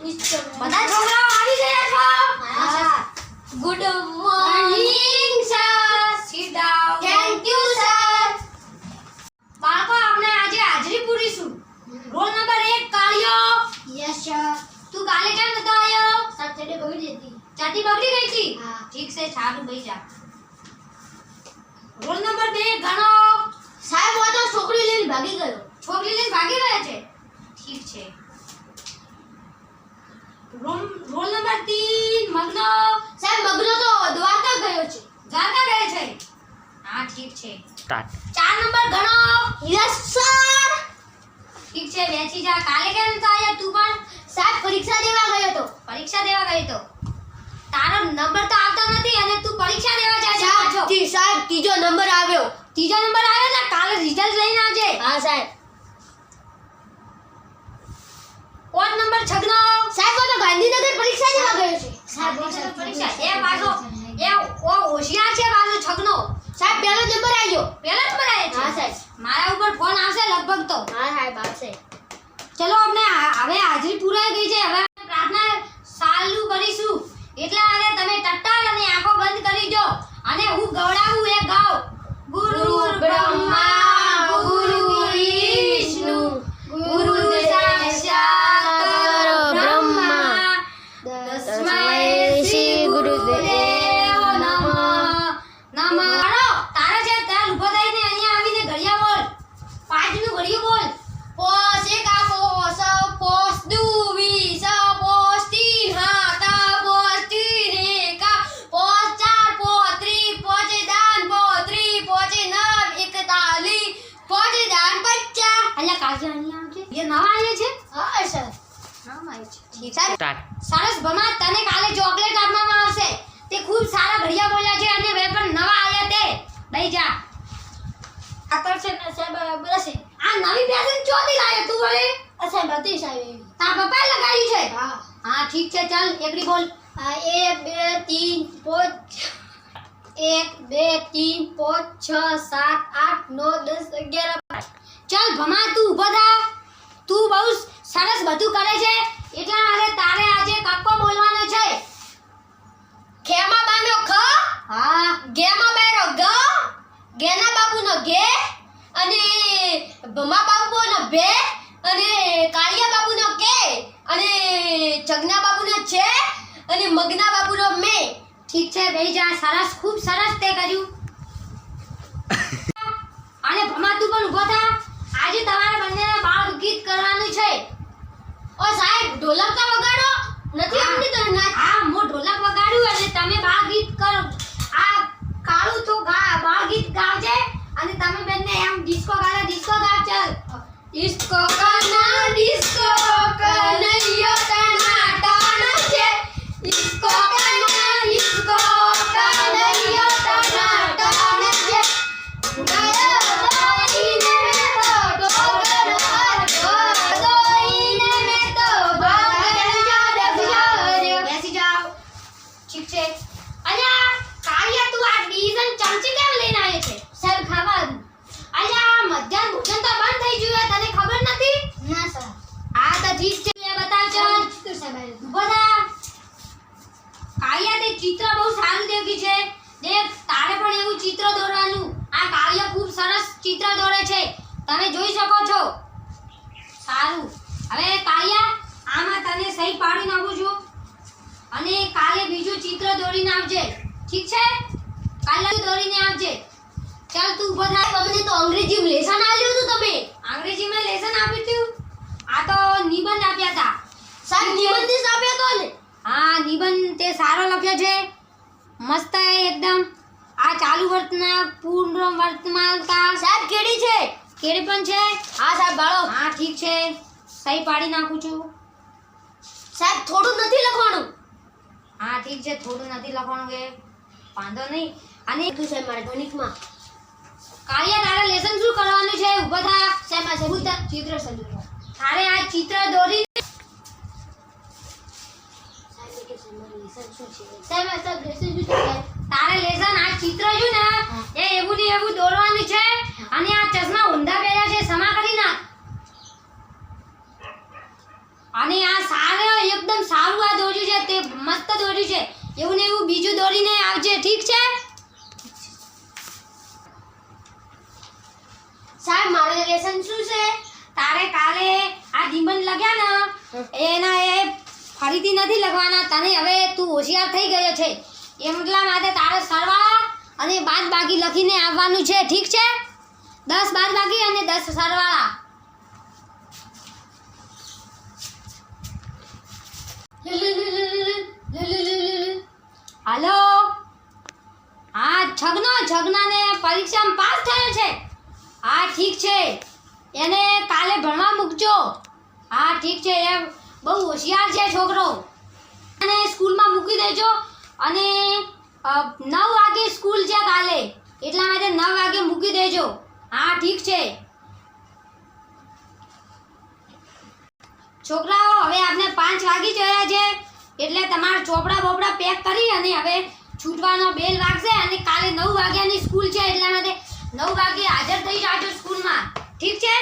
Good morning sir sit thank you sir બાળકો આપણે આજે હાજરી પૂરીશું. રોલ નંબર એક કાળિયો. યસ સર તું કાલે કેમ નતો આવ્યો સર બગડી હતી. ચાટી બગડી ગઈ હતી? હા. ઠીક છે સારું ભાઈ જા. રોલ નંબર બે ઘણો. સાહેબ હું તો છોકરી લઈને ભાગી ગયો. છોકરી લઈને ભાગી ગયા છે? મગનો સાહેબ મગનો તો દ્વારકા ગયો છે. દ્વારકા ગયો છે. હા ઠીક છે. સ્ટાર્ટ ચાર નંબર ગણો યસ સર. ઠીક છે બેસી જા. કાલે કેમ નતો આવ્યો તું પણ? સાહેબ પરીક્ષા દેવા ગયો તો. પરીક્ષા દેવા ગઈ તો. તારો નંબર તો આવતો નથી અને તું પરીક્ષા દેવા જાય છે સાહેબ તી- સાહેબ ત્રીજો નંબર આવ્યો. ત્રીજો નંબર આવ્યો ને કાલે રિઝલ્ટ લઈને આવજે. હા સાહેબ. કોડ નંબર છગનો સાહેબ હું તો ગાંધીનગર પરીક્ષા દેવા ગયો છે સાહેબ પરીક્ષા. એ પાછો એ ઓ હોશિયાર છે પાછો છગનો. સાહેબ પહેલો નંબર આવ્યો પહેલો નંબર આવ્યો હા સાહેબ. મારા ઉપર ફોન આવશે લગભગ તો. હા સાહેબ આવશે. ચલો આપણે હવે હાજરી પૂરાઈ ગઈ છે. હવે પ્રાર્થના ચાલુ કરીશું. એટલે હવે તમે ટટ્ટાર અને આંખો બંધ કરી દો. અને હું ગવડાવું એ ગાવ. ગુરુ બ્રહ્મા અલ્યા કાજે આવજે એ નવા આવ્યા છે? હા સર. સરસ ભમા તને કાલે ચોકલેટ આપવામાં આવશે. તે ખૂબ સારા ઘડિયા બોલ્યા છે અને વે પણ નવા આવ્યા તે. લઈ જા. આકર્ષણ સાહેબ બરાશે આ નવી પેશન ચોથી લાયો તું વળે સાહેબ હતી સાહેબ તાર પપ્પાએ લગાડી છે? હા. હા ઠીક છે ચાલ એકડી બોલ. આ એક બે ત્રણ પાંચ એક બે ત્રણ પાંચ છ સાત આઠ નવ દસ અગિયાર ચાલ ભમા તું ઊભો થા. તું બહુ સરસ બધું કરે છે. એટલા માટે તારે આજે કક્કો બોલવાનો છે. ખેમા બાનો ખ હા. ગેમા બેરો ગ ગેના બાબુનો ગે અને ભમા બાબુનો ભે અને કાળિયા બાબુનો કે અને જગના બાબુનો છે અને મગના બાબુનો મે. ઠીક છે બેહી જા. સરસ ખૂબ સરસ તે કર્યું અને ભમા તું પણ ઊભો થા. આજે તમારે બંનેને બાળ ગીત કરવાનું છે. ઓ સાહેબ ઢોલક તો વગાડો. નથી. આવડી તો ના હા હું ઢોલક વગાડ્યું એટલે તમે બાળ ગીત કરો. આ કાળું તો ગા બાળ ગીત ગાવજે અને તમે બંને એમ ડિસ્કો ગાલા ડિસ્કો ગાવ ચાલ ડિસ્કો કરના ડિસ્કો કનૈયો આ તો ઠીક છે લે બતાવ ચાલ ચિત્ર સાહેબ બધા કાળિયા તે ચિત્ર બહુ સારું દેખ્યું છે. દેવ, તારે પણ એવું ચિત્ર દોરવાનું. આ કાળિયા ખૂબ સરસ ચિત્ર દોરે છે. તમે જોઈ શકો છો. સારું. હવે કાળિયા આમાં તને સહી પાડી નાખું છું. અને કાલે બીજું ચિત્ર દોરીને આવજે. ઠીક છે? કાલે દોરીને આવજે. ચાલ તું ઊભો થાય અમને તો અંગ્રેજી લેસન આપ્યું હતું તમે. અંગ્રેજીમાં લેસન આપ્યું હતું નિબંધ આપ્યા હતા સાહેબ નિબંધ આપ્યો તો ને? હા નિબંધ તે સારો લખ્યો છે. મસ્ત એકદમ. આ ચાલુ વર્તના પૂર્ણ વર્તમાન કાળ સાહેબ કેડી છે? કેડી પણ છે? હા સાહેબ બાળો. હા ઠીક છે. સહી પાડી નાખું છું. સાહેબ થોડું નથી લખવાનું? હા ઠીક છે થોડું નથી લખવાનું કે. વાંધો નહીં. અને શું છે મારા ગણિતમાં. કાળિયા તારા લેસન શું કરવાનું છે? ઊભા થા. આ સાહેબ ચિત્ર સજુ તારે આ ચિત્ર દોરી સાહેબ કે સાહેબ મારું લેસન શું છે સાહેબ આ સાહેબ લેસન શું છે સાહેબ તારે લેસન આ ચિત્ર છે ને, એ એવું ને એવું દોરવાનું છે. અને આ ચશ્મા ઊંધા પહેર્યા છે સમા કરી નાખ. અને આ સારું એકદમ સારું આ દોર્યું છે, તે મસ્ત દોર્યું છે. એવું ને એવું બીજું દોરીને આવજે, ઠીક છે? સાહેબ, મારું લેસન શું છે? લગ્યા ને, એના એ ફરીથી નથી લખવાના. તને હવે તું હોશિયાર થઈ ગયો છે. એટલા માટે તારે સરવાળા અને બાદ બાકી લખીને આવવાનું છે. ઠીક છે? દસ બાદ બાકી અને દસ સરવાળા. હાલો? હા, છગનો, છગનાને પરીક્ષામાં પાસ થયો છે. હા, ઠીક છે. એને કાલે ભણવા મૂકજો. હા, ઠીક છે, એમ. બહુ હોશિયાર છે છોકરો. અને સ્કૂલમાં મૂકી દેજો. અને નવ વાગે સ્કૂલ છે કાલે. એટલા માટે નવ વાગે મૂકી દેજો. હા, ઠીક છે. છોકરાઓ, હવે આપણે પાંચ વાગી ગયા છે. એટલે તમારા ચોપડા બોપડા પેક કરી અને હવે છૂટવાનો બેલ વાગશે અને કાલે નવ વાગ્યાની સ્કૂલ છે, એટલા માટે નવ વાગે હાજર થઈ જાજો સ્કૂલમાં. ઠીક છે?